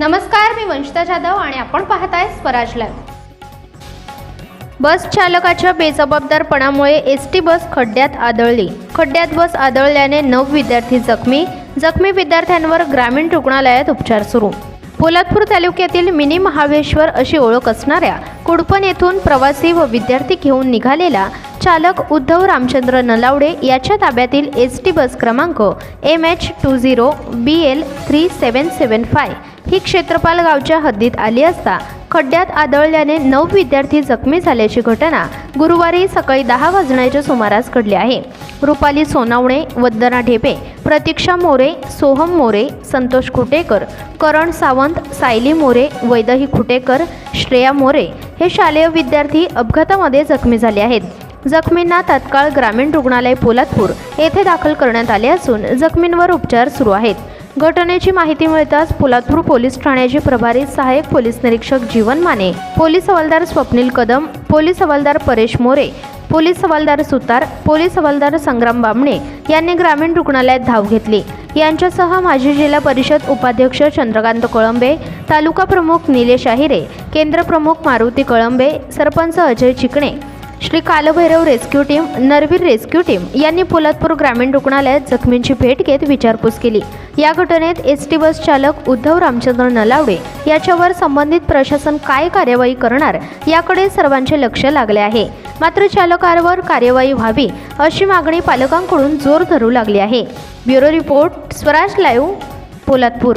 नमस्कार मी वंशिता जाधव आणि आपण पाहताय स्वराज लाईव्ह बस चालकाच्या बेजबाबदारपणामुळे एस टी बस खड्ड्यात आदळली. खड्ड्यात बस आदळल्याने नऊ विद्यार्थी जखमी. जखमी विद्यार्थ्यांवर ग्रामीण रुग्णालयात उपचार सुरू. पोलादपूर तालुक्यातील मिनी महाबळेश्वर अशी ओळख असणाऱ्या कुडपण येथून प्रवासी व विद्यार्थी घेऊन निघालेला चालक उद्धव रामचंद्र नलावडे याच्या ताब्यातील एस टी बस क्रमांक M H two zero B L three seven seven five ही क्षेत्रपाल गावच्या हद्दीत आली असता खड्ड्यात आदळल्याने नऊ विद्यार्थी जखमी झाल्याची घटना गुरुवारी सकाळी दहा वाजण्याच्या सुमारास घडली आहे. रुपाली सोनावणे वंदना ढेपे प्रतीक्षा मोरे सोहम मोरे संतोष खुटेकर करण सावंत सायली मोरे वैदही खुटेकर श्रेया मोरे हे शालेय विद्यार्थी अपघातामध्ये जखमी झाले आहेत. जखमींना तात्काळ ग्रामीण रुग्णालय पोलादपूर येथे दाखल करण्यात आले असून जखमींवर उपचार सुरू आहेत. घटनेची माहिती मिळताच पोलादपूर पोलीस ठाण्याचे प्रभारी सहाय्यक पोलीस निरीक्षक जीवन माने पोलीस हवालदार स्वप्नील कदम पोलीस हवालदार परेश मोरे पोलीस हवालदार सुतार पोलीस हवालदार संग्राम बामणे यांनी ग्रामीण रुग्णालयात धाव घेतली. यांच्यासह माजी जिल्हा परिषद उपाध्यक्ष चंद्रकांत कळंबे तालुका प्रमुख निलेश आहिरे केंद्र प्रमुख Maruti Kalambe sarpanch Ajay Chikane Shri Kalbhairav rescue team Narveer rescue team यांनी पोलादपूर ग्रामीण रुग्णालयात जखमींची भेट घेत विचारपूस केली. या घटनेत एस टी बस चालक उद्धव रामचंद्र नलावडे याच्यावर संबंधित प्रशासन काय कार्यवाही करणार याकडे सर्वांचे लक्ष लागले आहे. मात्र चालकावर कार्यवाही व्हावी अशी मागणी पालकांकडून जोर धरू लागली आहे. Bureau report Swaraj live Poladpur.